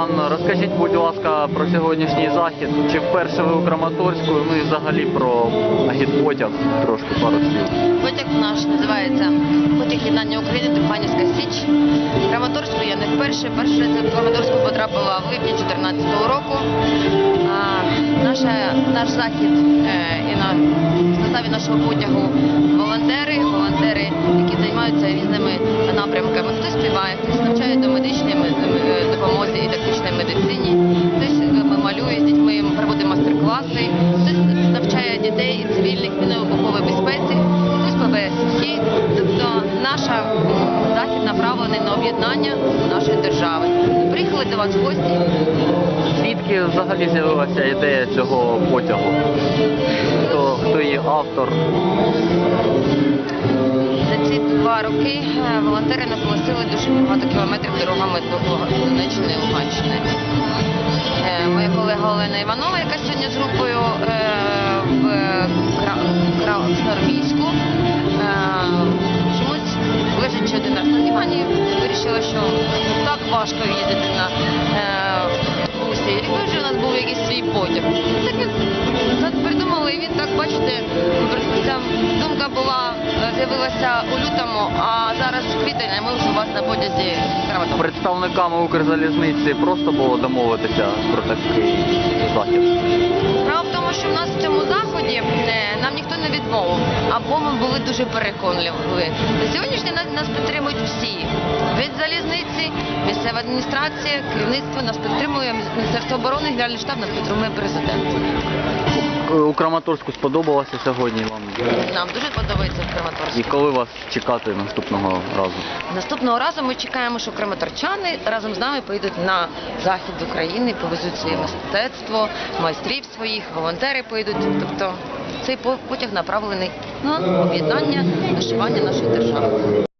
Іван, розкажіть, будь ласка, про сьогоднішній захід. Чи вперше ви у Краматорську? Ну і взагалі про агітпотяг трошки пару слів. Потяг наш називається Потяг єднання України Труханівська Січ. Краматорську я не вперше. Раз я в Краматорську потрапила в липні 2014 року. А, наша, наш захід е, і на составі нашого потягу волонтери, волонтери, які займаються різними напрямками. Хтось співає, хтось цивільних мінно-вибуховій безпеці, хтось пливе. Тобто наша захід направлений на об'єднання нашої держави. Приїхали до вас в гості. Звідки взагалі з'явилася ідея цього потягу? Хто, хто її автор? За ці два роки е, волонтери наголосили дуже багато кілометрів дорогами до Донеччини і Луганщини. Е, Моя колега Олена Іванова, яка сьогодні з групою важко їздити на е, бусі. І якби вже у нас був якийсь свій потяг. Так як придумали, і він так, бачите, ця думка була, е, з'явилася у лютому, а зараз квітень, а ми вже у вас на потязі Краматорськ. Представниками Укрзалізниці просто було домовитися про такий захід. Справа в тому, що в нас в цьому заході е, нам ніхто не відмовив, або ми були дуже переконливі. На сьогоднішній день нас підтримують всі. Місцева адміністрація, керівництво нас підтримує, Міністерство оборони, Генеральний штаб нас підтримує президент. У Краматорську сподобалося сьогодні вам? Нам дуже подобається в Краматорську. І коли вас чекати наступного разу? Наступного разу ми чекаємо, що краматорчани разом з нами поїдуть на захід України, повезуть своє мистецтво, майстрів своїх, волонтери поїдуть. Тобто цей потяг направлений на об'єднання, нашивання нашої держави.